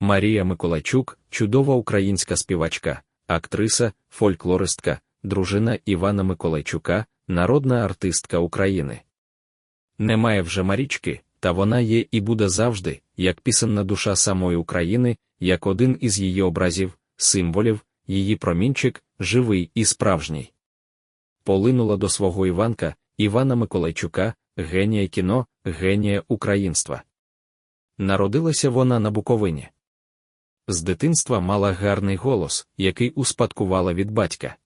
Марія Миколайчук чудова українська співачка, актриса, фольклористка, дружина Івана Миколайчука, народна артистка України. Немає вже Марічки, та вона є і буде завжди, як пісенна душа самої України, як один із її образів, символів, її промінчик, живий і справжній. Полинула до свого Іванка, Івана Миколайчука, генія кіно, генія українства. Народилася вона на Буковині. З дитинства мала гарний голос, який успадкувала від батька.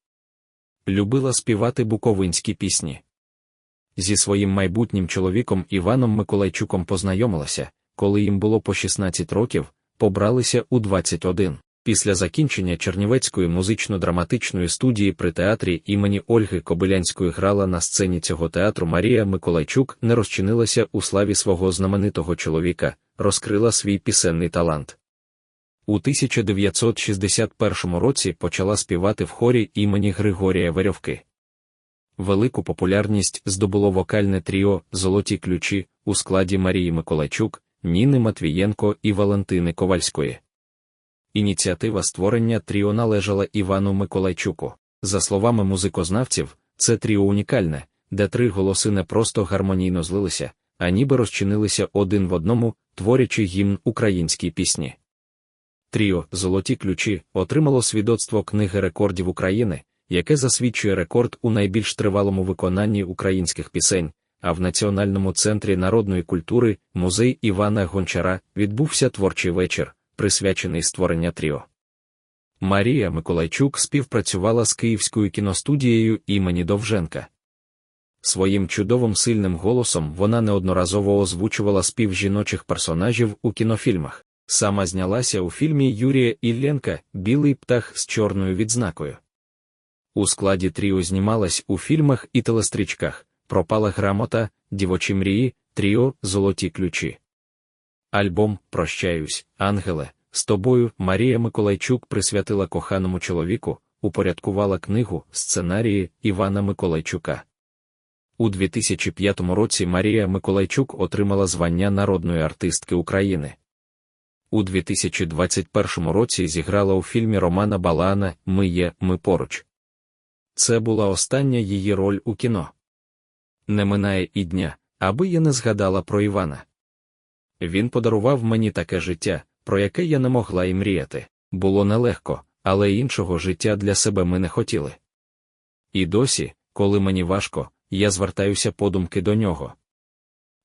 Любила співати буковинські пісні. Зі своїм майбутнім чоловіком Іваном Миколайчуком познайомилася, коли їм було по 16 років, побралися у 21. Після закінчення Чернівецької музично-драматичної студії при театрі імені Ольги Кобилянської грала на сцені цього театру Марія Миколайчук не розчинилася у славі свого знаменитого чоловіка, розкрила свій пісенний талант. У 1961 році почала співати в хорі імені Григорія Верьовки. Велику популярність здобуло вокальне тріо Золоті ключі у складі Марії Миколайчук, Ніни Матвієнко і Валентини Ковальської. Ініціатива створення тріо належала Івану Миколайчуку. За словами музикознавців, це тріо унікальне, де три голоси не просто гармонійно злилися, а ніби розчинилися один в одному, творячи гімн українській пісні. Тріо Золоті ключі отримало свідоцтво книги рекордів України, яке засвідчує рекорд у найбільш тривалому виконанні українських пісень. А в Національному центрі народної культури музей Івана Гончара відбувся творчий вечір, присвячений створення тріо. Марія Миколайчук співпрацювала з Київською кіностудією імені Довженка. Своїм чудовим сильним голосом вона неодноразово озвучувала спів жіночих персонажів у кінофільмах. Сама знялася у фільмі Юрія Ілленка Білий птах з чорною відзнакою. У складі тріо знімалась у фільмах і телестрічках Пропала грамота, Дівочі мрії, Тріо, Золоті ключі. Альбом Прощаюсь, Ангеле, з тобою Марія Миколайчук присвятила коханому чоловіку, упорядкувала книгу Сценарії Івана Миколайчука. У 2005 році Марія Миколайчук отримала звання народної артистки України. У 2021 році зіграла у фільмі Романа Балана Ми є, ми поруч. Це була остання її роль у кіно. Не минає і дня, аби я не згадала про Івана. Він подарував мені таке життя, про яке я не могла і мріяти. Було нелегко, але іншого життя для себе ми не хотіли. І досі, коли мені важко, я звертаюся подумки до нього.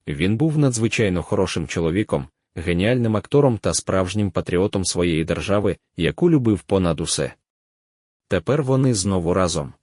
Він був надзвичайно хорошим чоловіком, геніальним актором та справжнім патріотом своєї держави, яку любив понад усе. Тепер вони знову разом.